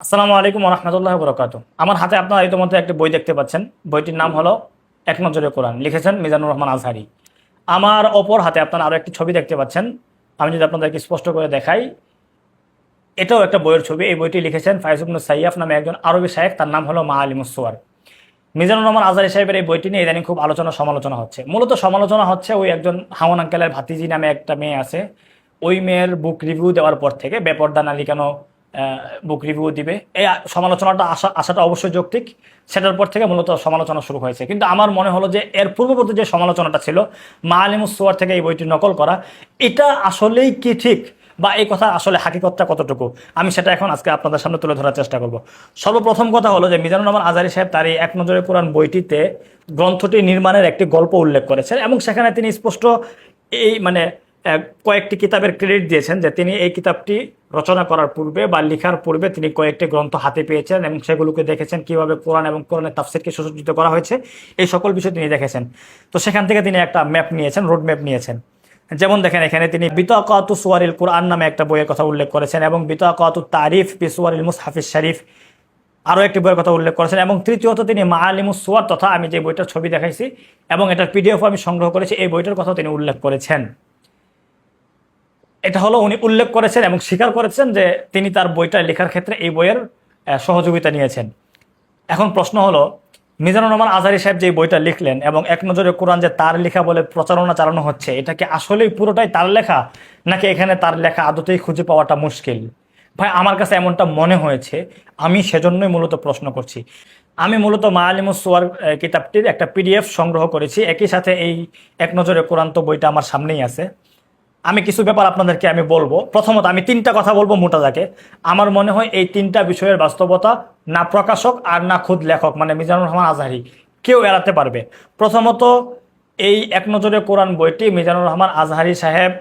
আসসালামু আলাইকুম রহমতুল্লাহ বরকাত আমার হাতে আপনারা ইতিমধ্যে একটি বই দেখতে পাচ্ছেন। বইটির নাম হলো এক নজরে কোরআন। লিখেছেন মিজানুর রহমান আজহারি। আমার অপর হাতে আপনারা আরও একটি ছবি দেখতে পাচ্ছেন। আমি যদি আপনাদেরকে স্পষ্ট করে দেখাই, এটাও একটা বইয়ের ছবি। এই বইটি লিখেছেন ফাইজুবনু সাইয়াফ নামে একজন আরবি সাহেব তার নাম হলো মা আলী আলিমুসোয়ার মিজানুর রহমান আজহারি সাহেবের এই বইটি নিয়ে ইদানিং খুব আলোচনা সমালোচনা হচ্ছে। মূলত সমালোচনা হচ্ছে ওই একজন হাওয়ান আঙ্কেলের ভাতিজি নামে একটা মেয়ে আছে। ওই মেয়ের বুক রিভিউ দেওয়ার পর থেকে বেপর্দা নালী কেন বুক রিভিউ দিবে। এই সমালোচনাটা আসা আসাটা অবশ্যই যৌক্তিক। সেটার পর থেকে মূলত সমালোচনা শুরু হয়েছে। কিন্তু আমার মনে হলো যে এর পূর্ববর্তী যে সমালোচনাটা ছিল, মা আলিমুসোয়ার থেকে এই বইটি নকল করা, এটা আসলেই কি ঠিক বা এই কথা আসলে হাকিকতটা কতটুকু? আমি সেটা এখন আজকে আপনাদের সামনে তুলে ধরার চেষ্টা করব। সর্বপ্রথম কথা হলো যে মিজানুর রহমান আজারি সাহেব তার এই এক নজরে কোরআন বইটিতে গ্রন্থটি নির্মাণের একটি গল্প উল্লেখ করেছেন এবং সেখানে তিনি স্পষ্ট এই মানে কয়েকটি কিতাবের ক্রেডিট দিয়েছেন যে তিনি এই কিতাবটি রচনা করার পূর্বে বা লেখার পূর্বে তিনি কয়েকটি গ্রন্থ হাতে পেয়েছেন এবং সেগুলোকে দেখেছেন কীভাবে কোরআন এবং কোরআনের তাফসিরকে সুসজ্জিত করা হয়েছে। এই সকল বিষয় তিনি দেখেছেন। তো সেখান থেকে তিনি একটা ম্যাপ নিয়েছেন রোড ম্যাপ নিয়েছেন। যেমন দেখেন, এখানে তিনি বিতাকাতু সুয়ারিল কোরআন নামে একটা বইয়ের কথা উল্লেখ করেছেন এবং বিতাকাতু তারিফ বিসুয়ারিল মুসহাফিজ শরীফ আরও একটি বইয়ের কথা উল্লেখ করেছেন এবং তৃতীয়ত তিনি মা আলিমুস সুয়ার তথা আমি যে বইটার ছবি দেখাইছি এবং এটার পিডিএফ আমি সংগ্রহ করেছি, এই বইটার কথাও তিনি উল্লেখ করেছেন। এটা হলো উনি উল্লেখ করেছেন এবং স্বীকার করেছেন যে তিনি তার বইটা লেখার ক্ষেত্রে এই বইয়ের সহযোগিতা নিয়েছেন। এখন প্রশ্ন হলো, মিজানুর রহমান আজারি সাহেব যে বইটা লিখলেন এবং এক নজরে কোরআন যে তার লেখা বলে প্রচারণা চালানো হচ্ছে, এটা কি আসলেই পুরোটাই তার লেখা? নাকি এখানে তার লেখা আদতেই খুঁজে পাওয়াটা মুশকিল? ভাই, আমার কাছে এমনটা মনে হয়েছে, আমি সেজন্যই মূলত প্রশ্ন করছি। আমি মূলত মা আলিমুস সোয়ার কিতাবটির একটা পিডিএফ সংগ্রহ করেছি, একই সাথে এই এক নজরে কোরআন তো বইটা আমার সামনেই আছে। আমি কিছু ব্যাপার আপনাদেরকে আমি বলব। প্রথমত আমি তিনটা কথা বলব মোটা যাকে আমার মনে হয় এই তিনটা বিষয়ের বাস্তবতা না প্রকাশক আর না খুদ লেখক মানে মিজানুর রহমান আজহারি, কেউ এড়াতে পারবে। প্রথমত, এই এক নজরে কোরআন বইটি মিজানুর রহমান আজহারি সাহেব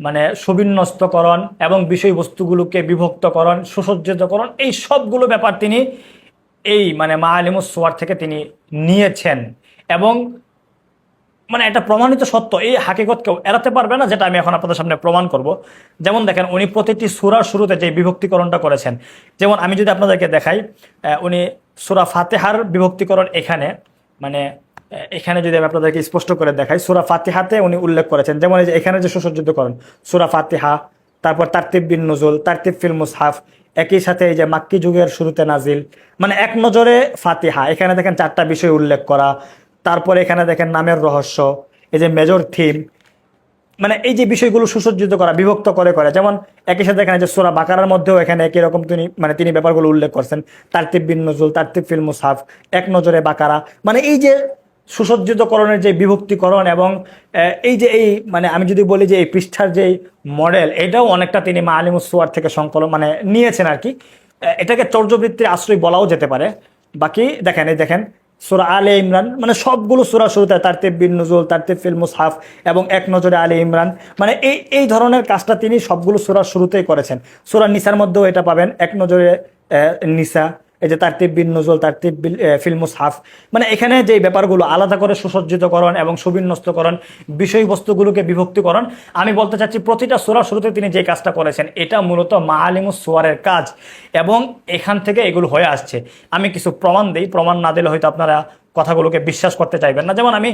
মানে সুবিন্যস্তকরণ এবং বিষয়বস্তুগুলোকে বিভক্তকরণ, সুসজ্জিতকরণ, এই সবগুলো ব্যাপার তিনি এই মানে মা আলিমুস সোয়ার থেকে তিনি নিয়েছেন। এবং মানে এটা প্রমাণিত সত্য, এই হাকিকত কেউ এড়াতে পারবে না, যেটা আমি এখন আপনাদের সামনে প্রমাণ করব। যেমন দেখেন, উনি প্রতিটি সুরার শুরুতে যে বিভক্তিকরণটা করেছেন, যেমন আমি যদি আপনাদেরকে দেখাই উনি সুরা ফাতেহার বিভক্তিকরণ এখানে মানে এখানে যদি আমি আপনাদেরকে স্পষ্ট করে দেখাই, সুরা ফাতিহাতে উনি উল্লেখ করেছেন, যেমন এই যে এখানে যে সুসজ্জিতকরণ, সুরা ফাতিহা, তারপর তার্তিব বিন নজুল, তার্তিব ফিল মুসহাফ, একই সাথে এই যে মাক্কি যুগের শুরুতে নাজিল মানে এক নজরে ফাতিহা, এখানে দেখেন চারটা বিষয় উল্লেখ করা তারপরে এখানে দেখেন নামের রহস্য, এই যে মেজর থিম মানে এই যে বিষয়গুলো সুসজ্জিত করা, বিভক্ত করে করে। যেমন একই সাথে এখানে যে সোরা বাকারার মধ্যেও এখানে একই রকম তিনি মানে তিনি ব্যাপারগুলো উল্লেখ করছেন। তারতিব বিন নজরুল, তারতিব ফিল মুসাফ, এক নজরে বাকারা। মানে এই যে সুসজ্জিতকরণের যে বিভক্তিকরণ এবং এই যে এই মানে আমি যদি বলি যে এই পৃষ্ঠার যে মডেল, এটাও অনেকটা তিনি মা আলিমুসুয়ার থেকে সংকলন মানে নিয়েছেন আর কি। এটাকে চর্যবৃত্তির আশ্রয় বলাও যেতে পারে। বাকি দেখেন, এই দেখেন সুরা আলে ইমরান মানে সবগুলো সুরা শুরুতে তার বিন নজরুল তার ফিল মুসহাফ এবং এক নজরে আলে ইমরান মানে এই এই ধরনের কাজটা তিনি সবগুলো সোরা শুরুতেই করেছেন। সুরা নিসার মধ্যেও এটা পাবেন, এক নজরে নিসা এই যে তারতিব বিন নজরুল তারতিব বিল আহ, ফিল মুসহাফ। মানে এখানে যে ব্যাপারগুলো আলাদা করে সুসজ্জিতকরণ এবং সুবিন্যস্তকরণ বিষয়বস্তুগুলোকে বিভক্তিকরণ আমি বলতে চাচ্ছি প্রতিটা সুরার শুরুতে তিনি যে কাজটা করেছেন এটা মূলত মা আলিমুস সোয়ারের কাজ এবং এখান থেকে এগুলো হয়ে আসছে। আমি কিছু প্রমাণ দিই প্রমাণ না দিলে হয়তো আপনারা কথাগুলোকে বিশ্বাস করতে চাইবেন না। যেমন আমি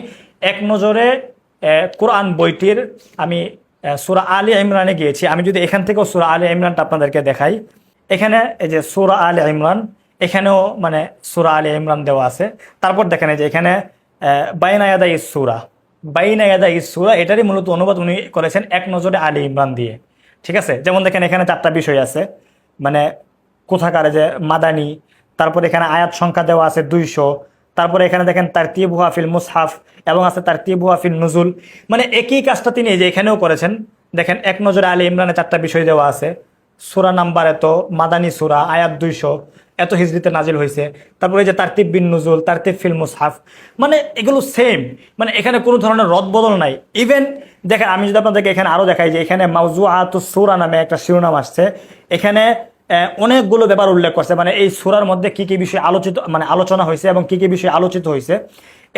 এক নজরে কোরআন বইটির আমি সুরা আলী ইমরানে গিয়েছি। আমি যদি এখান থেকেও সুরা আলী ইমরানটা আপনাদেরকে দেখাই এখানে এই যে সুরা আলী ইমরান এখানেও মানে সুরা আলী ইমরান দেওয়া আছে। তারপর দেখেন যে এখানে বাইনায়াদা ইস সুরা। বাইনায়াদা ইস সুরা, এটারই মূলত অনুবাদ উনি করেছেন এক নজরে আলী ইমরান দিয়ে। ঠিক আছে? যেমন দেখেন এখানে চারটা বিষয় আছে। মানে কোথাকার যে মাদানি, তারপর এখানে আয়াত সংখ্যা দেওয়া আছে দুইশো, তারপরে এখানে দেখেন তার তিবুহা ফিল মুসহাফ এবং আছে তার তিবুহা ফিল নজুল। মানে একই কাজটা তিনি এই যে এখানেও করেছেন। দেখেন এক নজরে আলী ইমরানে চারটা বিষয় দেওয়া আছে। সুরা নাম্বার এত মাদানী সুরা, আয়াত দুইশো এত হিজড়িতে নাজিল হয়েছে। তারপরে যে তারতিব বিন নজুল তারতিব ফিল মুসহাফ মানে এগুলো সেম মানে এখানে কোনো ধরনের রদ বদল নাই। ইভেন দেখেন, আমি যদি আপনাদেরকে এখানে আরও দেখাই যে এখানে মাউজু আতু সুরা নামে একটা শিরোনাম আসছে। এখানে অনেকগুলো ব্যাপার উল্লেখ করছে। মানে এই সুরার মধ্যে কি কি বিষয় আলোচিত মানে আলোচনা হয়েছে এবং কি কি বিষয় আলোচিত হয়েছে।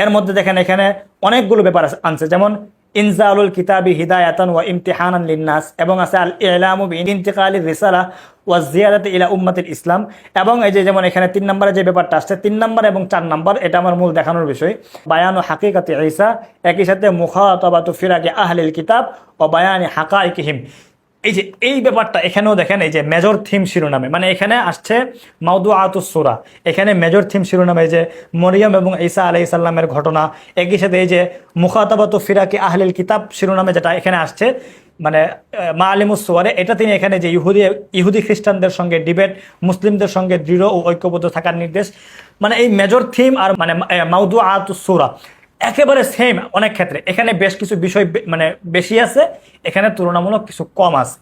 এর মধ্যে দেখেন, এখানে অনেকগুলো ব্যাপার আনছে। যেমন ইনজালুল কিতাবি হিদায়াতন ওয়া ইমতিহানান লিন্নাস এবং আছে আল ইলামু ইন্তিকালি রিসালা ওয়া জিয়াদাত ইলা উম্মাতিল ইসলাম এবং এই যে যেমন এখানে তিন নম্বরে যে ব্যাপারটা আসছে, তিন নম্বর এবং চার নম্বর, এটা আমার মূল দেখানোর বিষয়। বায়ান ও হাকিকাতে ঈসা, একই সাথে মুখাতাবাতু ফিরাকে আহলিল কিতাব ও বায়ানি হাকাইকিহিম। এই যে, এই ব্যাপারটা এখানেও দেখেন, এই যে মেজর থিম শিরোনামে মানে এখানে আসছে মাউদু আতুস সুরা। এখানে মেজর থিম শিরোনামে যে মরিয়ম এবং ঈসা আলাই সাল্লামের ঘটনা, একই সাথে এই যে মুখাতাবাত ফিরাকি আহলিল কিতাব শিরোনামে যেটা এখানে আসছে মানে মা আলিমুস সোয়ারে, এটা তিনি এখানে যে ইহুদি ইহুদি খ্রিস্টানদের সঙ্গে ডিবেট মুসলিমদের সঙ্গে দৃঢ় ও ঐক্যবদ্ধ থাকার নির্দেশ। মানে এই মেজর থিম আর মানে মাউদু আতুস সুরা একেবারে সেম অনেক ক্ষেত্রে। এখানে বেশ কিছু বিষয় মানে বেশি আছে, এখানে তুলনামূলক কিছু কম আছে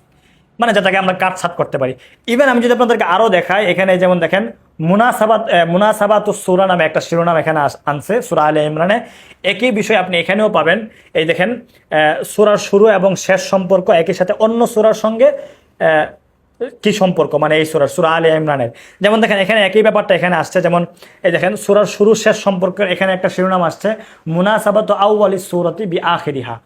মানে যেটাকে আমরা কাটছাট করতে পারি। ইভেন আমি যদি আপনাদেরকে আরও দেখাই, এখানে যেমন দেখেন, মুনাসাবাত মুনাসাবাত ও সুরা নামে একটা শিরোনাম এখানে আনছে, সুরা আলে ইমরানে। একই বিষয় আপনি এখানেও পাবেন। এই দেখেন সুরার শুরু এবং শেষ সম্পর্ক একই সাথে অন্য সুরার সঙ্গে কি সম্পর্ক? মানে এই সুরার, সুরা আলী ইমরানের। যেমন দেখেন, এখানে একই ব্যাপারটা এখানে আসছে। যেমন, এই দেখেন, সুরার শুরু শেষ সম্পর্কের এখানে একটা শিরোনাম আসছে, মুনাসাবাত আউ আলী সুরতি বি আখিরিহা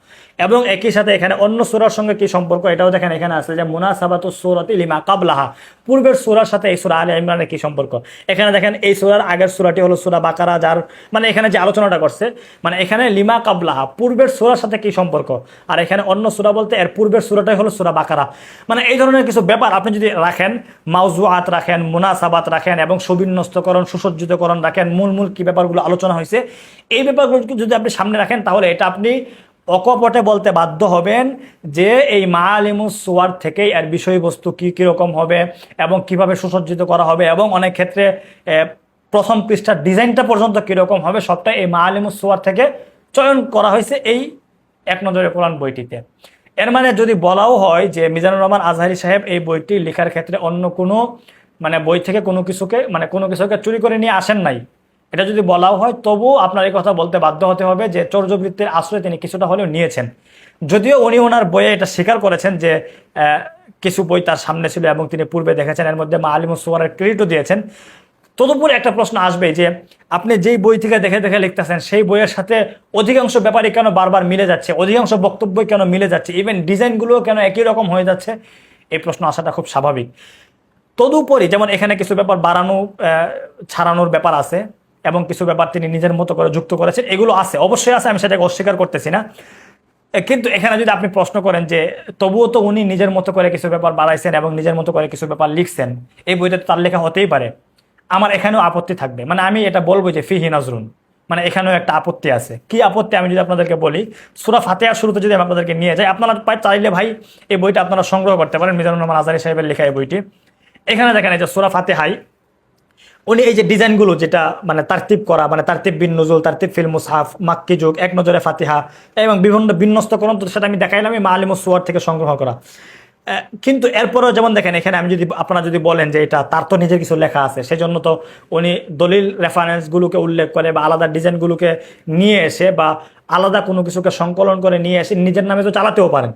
এবং একই সাথে এখানে অন্য সুরার সঙ্গে কি সম্পর্ক? এটাও দেখেন, এখানে আছে যে মুনাসাবাত সুরতি লিমা কাবলাহা। পূর্বের সুরার সাথে এই সুরা আলী ইমরানের কি সম্পর্ক? এখানে দেখেন, এই সুরার আগের সুরাটি হলো সুরা বাকারা, যার মানে এখানে যে আলোচনাটা করছে মানে এখানে লিমা কাবলাহা, পূর্বের সুরার সাথে কি সম্পর্ক? আর এখানে অন্য সুরা বলতে, এর পূর্বের সুরাটাই হলো সুরা বাকারা। মানে এই ধরনের কিছু ব্যাপার আপনি যদি রাখেন মাউজুয়াত রাখেন, মুনাসাবাত রাখেন এবং সুবিন্যস্তকরণ, সুসজ্জিতকরণ রাখেন, মূল মূল কি ব্যাপারগুলো আলোচনা হয়েছে, এই ব্যাপারগুলো যদি আপনি সামনে রাখেন, তাহলে এটা আপনি অকপটে বলতে বাধ্য হবেন যে এই মা আলিমুস সোয়ার থেকেই এর বিষয়বস্তু কী, কীরকম হবে এবং কীভাবে সুসজ্জিত করা হবে এবং অনেক ক্ষেত্রে প্রথম পৃষ্ঠার ডিজাইনটা পর্যন্ত কীরকম হবে সবটাই এই মা আলিমুস সোয়ার থেকে চয়ন করা হয়েছে এই এক নজরে কোরআন বইটিতে। এর মানে যদি বলাও হয় যে মিজানুর রহমান আজহারি সাহেব এই বইটি লেখার ক্ষেত্রে অন্য কোনো মানে বই থেকে কোনো কিছুকে মানে কোনো কিছুকে চুরি করে নিয়ে আসেন নাই এটা যদি বলাও হয় তবুও আপনার এই কথা বলতে বাধ্য হতে হবে যে চর্যবৃত্তির আশ্রয় তিনি কিছুটা হলেও নিয়েছেন। যদিও উনি ওনার বইয়ে এটা স্বীকার করেছেন যে কিছু বই তার সামনে ছিল এবং তিনি পূর্বে দেখেছেন, এর মধ্যে মা আলিমুসুয়ারের ক্রেডিটও দিয়েছেন। তদুপরি একটা প্রশ্ন আসবে যে, আপনি যেই বই থেকে দেখে দেখে লিখতেছেন, সেই বইয়ের সাথে অধিকাংশ ব্যাপারই কেন বারবার মিলে যাচ্ছে? অধিকাংশ বক্তব্যই কেন মিলে যাচ্ছে? ইভেন ডিজাইনগুলোও কেন একই রকম হয়ে যাচ্ছে? এই প্রশ্ন আসাটা খুব স্বাভাবিক। তদুপরি যেমন এখানে কিছু ব্যাপার বাড়ানো ছাড়ানোর ব্যাপার আছে এবং কিছু ব্যাপার তিনি নিজের মতো করে যুক্ত করেছেন, এগুলো আছে, অবশ্যই আছে, আমি সেটাকে অস্বীকার করতেছি না। কিন্তু এখানে যদি আপনি প্রশ্ন করেন যে, তবুও তো উনি নিজের মতো করে কিছু ব্যাপার বাড়াইছেন এবং নিজের মতো করে কিছু ব্যাপার লিখছেন, এই বইটা তো তার লেখা হতেই পারে। আমার এখানেও আপত্তি থাকবে। মানে আমি এটা বলব যে, ফিহি নজরুন মানে এখানেও একটা আপত্তি আছে। কি আপত্তি? আমি যদি আপনাদেরকে বলি, সুরা ফাতেহার শুরুতে যদি আমি আপনাদেরকে নিয়ে যাই, আপনারা চাইলে ভাই এই বইটা আপনারা সংগ্রহ করতে পারেন, মিজানুর রহমান আজারি সাহেবের লেখা এই বইটি। এখানে দেখেন এই যে সুরা ফাতেহাই উনি এই যে ডিজাইনগুলো যেটা মানে তারতিব করা মানে তারতিব বিন নজুল তারতিব ফিল মুসাহাফ, মাক্কি যুগ, এক নজরে ফাতিহা, এবং বিভিন্ন বিন্যস্তকরণ তো সেটা আমি দেখাইলাম মা আলিম সুয়ার থেকে সংগ্রহ করা। কিন্তু এরপরও যেমন দেখেন, এখানে আমি যদি আপনারা যদি বলেন যে এটা, তার তো নিজের কিছু লেখা আছে, সেজন্য তো উনি দলিল রেফারেন্সগুলোকে উল্লেখ করে বা আলাদা ডিজাইনগুলোকে নিয়ে এসে বা আলাদা কোনো কিছুকে সংকলন করে নিয়ে এসে নিজের নামে তো চালাতেও পারেন।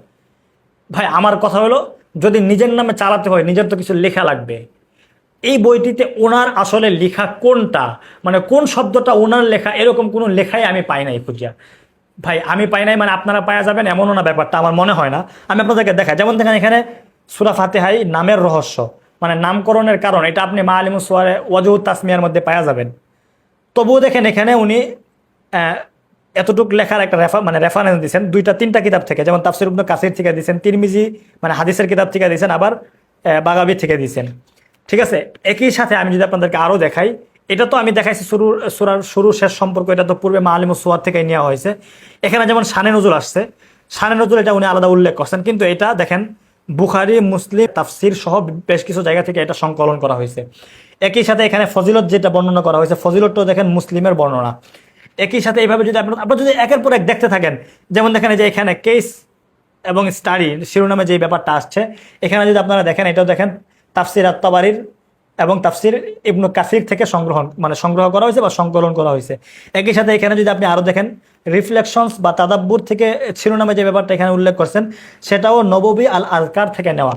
ভাই, আমার কথা হলো, যদি নিজের নামে চালাতে হয়, নিজের তো কিছু লেখা লাগবে। এই বইটিতে ওনার আসলে লেখা কোনটা? মানে কোন শব্দটা ওনার লেখা? এরকম কোনো লেখাই আমি পাই নাই খুঁজিয়া। ভাই, আমি পাই নাই মানে আপনারা পাওয়া যাবেন, এমনও না ব্যাপারটা, আমার মনে হয় না। আমি আপনাদেরকে দেখাই, যেমন দেখেন এখানে সুরা ফাতেহাই নামের রহস্য। মানে নামকরণের কারণ, এটা আপনি মা আলিমু সোয়ারে ওয়াজুদ তাসমিয়ার মধ্যে পাওয়া যাবেন। তবুও দেখেন এখানে উনি এতটুক লেখার একটা রেফার মানে রেফারেন্স দিয়েছেন দুইটা, তিনটা কিতাব থেকে। যেমন তাফসির ইবনে কাসির থেকে দিয়েছেন তিরমিজি মানে হাদিসের কিতাব থেকে দিয়েছেন আবার বাগাবি থেকে দিয়েছেন ঠিক আছে? একই সাথে আমি যদি আপনাদেরকে আরও দেখাই, এটা তো আমি দেখাইছি শুরু, সুরার শুরু শেষ সম্পর্ক, এটা তো পূর্বে মা আলিমু সোয়ার থেকে নেওয়া হয়েছে। এখানে যেমন শানে নজুল আসছে, শানে নজুল এটা উনি আলাদা উল্লেখ করছেন, কিন্তু এটা দেখেন, বুখারি, মুসলিম, তাফসির সহ বেশ কিছু জায়গা থেকে এটা সংকলন করা হয়েছে। একই সাথে এখানে ফজিলত যেটা বর্ণনা করা হয়েছে, ফজিলতটাও দেখেন মুসলিমের বর্ণনা। একই সাথে এইভাবে যদি আপনার আপনার যদি একের পর এক দেখতে থাকেন, যেমন দেখেন এই যে এখানে কেস এবং স্টাডি শিরোনামে যে ব্যাপারটা আসছে, এখানে যদি আপনারা দেখেন, এটাও দেখেন তাফসির আত্মাবাড়ির এবং তাফসির ইবনু কাসির থেকে সংগ্রহণ মানে সংগ্রহ করা হয়েছে বা সংকলন করা হয়েছে। একই সাথে এখানে যদি আপনি আরও দেখেন, রিফ্লেকশনস বা তাদাব্বুর থেকে শিরোনামে যে ব্যাপারটা এখানে উল্লেখ করছেন, সেটাও নববী আল আজকার থেকে নেওয়া।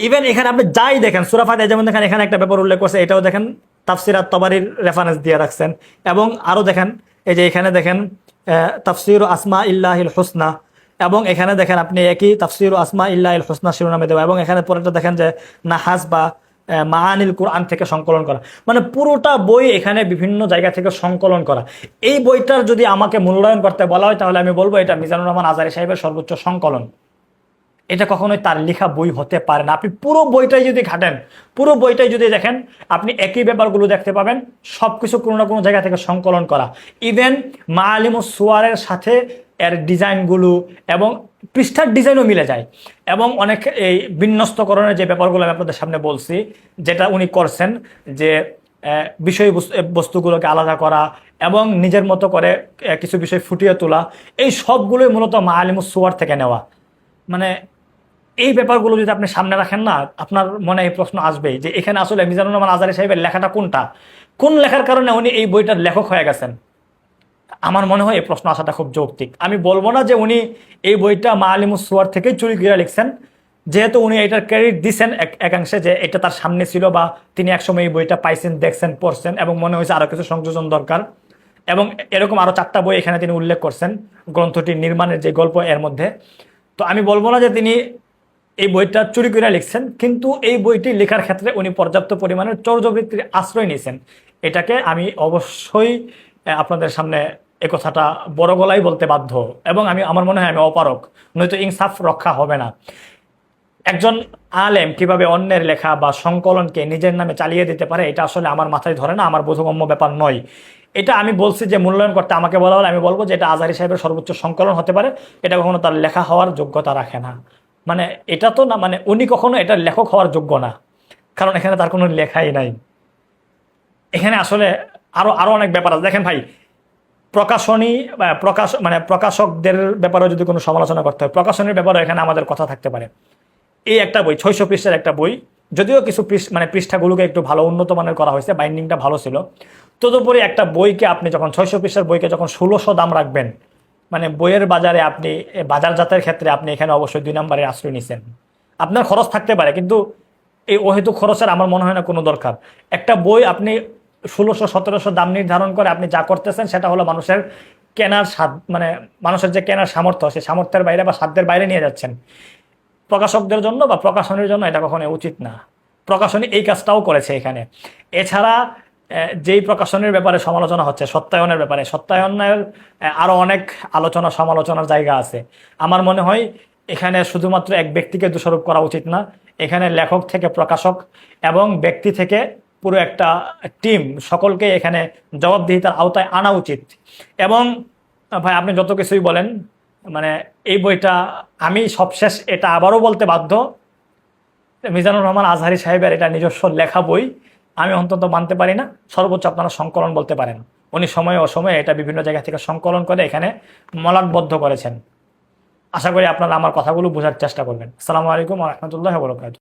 ইভেন এখানে আপনি যাই দেখেন সুরাফাতে যেমন দেখেন, এখানে একটা ব্যাপার উল্লেখ করছে, এটাও দেখেন তাফসিরাত তবারির রেফারেন্স দিয়ে রাখছেন। এবং আরও দেখেন, এই যে এখানে দেখেন তাফসির আসমা ইল্লাহিল হুসনা এবং এখানে দেখেন আপনি একই তাফসির আসমা ইল্লাহিল হুসনা শিরোনামে দেওয়া, এবং এখানে পরেটা দেখেন যে নাহাজ বা মাহানিল কোরআন থেকে সংকলন করা। মানে পুরোটা বই এখানে বিভিন্ন জায়গা থেকে সংকলন করা। এই বইটার যদি আমাকে মূল্যায়ন করতে বলা হয়, তাহলে আমি বলব এটা মিজানুর রহমান আজারি সাহেবের সর্বোচ্চ সংকলন। এটা কখনোই তার লেখা বই হতে পারে না। আপনি পুরো বইটাই যদি ঘাটেন, পুরো বইটাই যদি দেখেন, আপনি একই ব্যাপারগুলো দেখতে পাবেন সব কিছু কোনো না কোনো জায়গা থেকে সংকলন করা। ইভেন মালিম সুয়ারের সাথে এর ডিজাইনগুলো এবং পৃষ্ঠার ডিজাইনও মিলে যায়। এবং অনেক এই বিন্যস্তকরণের যে ব্যাপারগুলো আমি আপনাদের সামনে বলছি, যেটা উনি করছেন যে বিষয় বস্তুগুলোকে আলাদা করা এবং নিজের মতো করে কিছু বিষয় ফুটিয়ে তোলা, এই সবগুলোই মূলত মালিমুস সুয়ার থেকে নেওয়া। মানে এই ব্যাপারগুলো যদি আপনি সামনে রাখেন না, আপনার মনে এই প্রশ্ন আসবেই যে, এখানে আসলে মিজানুর রহমান আজারি সাহেবের লেখাটা কোনটা? কোন লেখার কারণে উনি এই বইটার লেখক হয়ে গেছেন? আমার মনে হয় এই প্রশ্ন আসাটা খুব যৌক্তিক। আমি বলব না যে উনি এই বইটা মা আলিমুসুয়ার থেকে চুরি গিরা লিখছেন। যেহেতু উনি এটার ক্রেডিট দিচ্ছেন একাংশে যে এটা তার সামনে ছিল বা তিনি একসময় এই বইটা পাইছেন, দেখছেন, পড়ছেন এবং মনে হয়েছে আরও কিছু সংযোজন দরকার। এবং এরকম আরও চারটা বই এখানে তিনি উল্লেখ করছেন গ্রন্থটি নির্মাণের যে গল্প এর মধ্যে। তো আমি বলব না যে তিনি এই বইটা চুরি করে লিখছেন, কিন্তু এই বইটি লেখার ক্ষেত্রে উনি পর্যাপ্ত পরিমাণের চর্যবৃত্তির আশ্রয় নিয়েছেন। এটাকে আমি অবশ্যই আপনাদের সামনে এ কথাটা বড় গলায় বলতে বাধ্য। এবং আমি, আমার মনে হয় আমি অপারক নয়তো ইনসাফ রক্ষা হবে না। একজন আলেম কীভাবে অন্যের লেখা বা সংকলনকে নিজের নামে চালিয়ে দিতে পারে, এটা আসলে আমার মাথায় ধরে না, আমার বোধগম্য ব্যাপার নয়। এটা আমি বলছি যে মূল্যায়ন করতে আমাকে বলা হলে আমি বলব যে এটা আজারি সাহেবের সর্বোচ্চ সংকলন হতে পারে, এটা কখনো তার লেখা হওয়ার যোগ্যতা রাখে না। মানে এটা তো না মানে উনি কখনো এটার লেখক হওয়ার যোগ্য না, কারণ এখানে তার কোনো লেখাই নাই। এখানে আসলে আরও আরও অনেক ব্যাপার আছে। দেখেন ভাই, প্রকাশনী প্রকাশ মানে প্রকাশকদের ব্যাপারেও যদি কোনো সমালোচনা করতে হয়, প্রকাশনীর ব্যাপারে এখানে আমাদের কথা থাকতে পারে। এই একটা বই, ছয়শো পৃষ্ঠার একটা বই, যদিও কিছু পৃষ্ঠ মানে পৃষ্ঠাগুলোকে একটু ভালো, উন্নত মানের করা হয়েছে বাইন্ডিংটা ভালো ছিল। তদুপরি একটা বইকে আপনি যখন, ছয়শো পৃষ্ঠার বইকে যখন ষোলোশো দাম রাখবেন মানে বইয়ের বাজারে আপনি, বাজারজাতের ক্ষেত্রে আপনি এখানে অবশ্যই দুই নম্বরে আশ্রয় নিছেন। আপনার খরচ থাকতে পারে, কিন্তু এই অহেতুক খরচের আমার মনে হয় না কোনো দরকার। একটা বই আপনি ষোলোশো, সতেরোশো দাম নির্ধারণ করে আপনি যা করতেছেন সেটা হলো মানুষের কেনার স্বাদ মানে মানুষের যে কেনার সামর্থ্য সেই সামর্থ্যের বাইরে বা সাধ্যের বাইরে নিয়ে যাচ্ছেন। প্রকাশকদের জন্য বা প্রকাশনের জন্য এটা কখনো উচিত না। প্রকাশনী এই কাজটাও করেছে এখানে। এছাড়া যেই প্রকাশনের ব্যাপারে সমালোচনা হচ্ছে, সত্যায়নের ব্যাপারে, সত্যায়নের আরও অনেক আলোচনা, সমালোচনার জায়গা আছে। আমার মনে হয় এখানে শুধুমাত্র এক ব্যক্তিকে দোষারোপ করা উচিত না, এখানে লেখক থেকে প্রকাশক এবং ব্যক্তি থেকে পুরো একটা টিম সকলকে এখানে জবাবদিহিতার আওতায় আনা উচিত। এবং, ভাই, আপনি যত কিছুই বলেন মানে এই বইটা আমি সবশেষ এটা আবারও বলতে বাধ্য। মিজানুর রহমান আজহারি সাহেবের এটা নিজস্ব লেখা বই, আমি অন্তত মানতে পারি না। সর্বোচ্চ আপনারা সংকলন বলতে পারেন। উনি সময়ে অসময়ে এটা বিভিন্ন জায়গা থেকে সংকলন করে এখানে মলাটবদ্ধ করেছেন। আশা করি আপনারা আমার কথাগুলো বোঝার চেষ্টা করবেন। আসসালামু আলাইকুম রহমতুল্লাহ বরকাত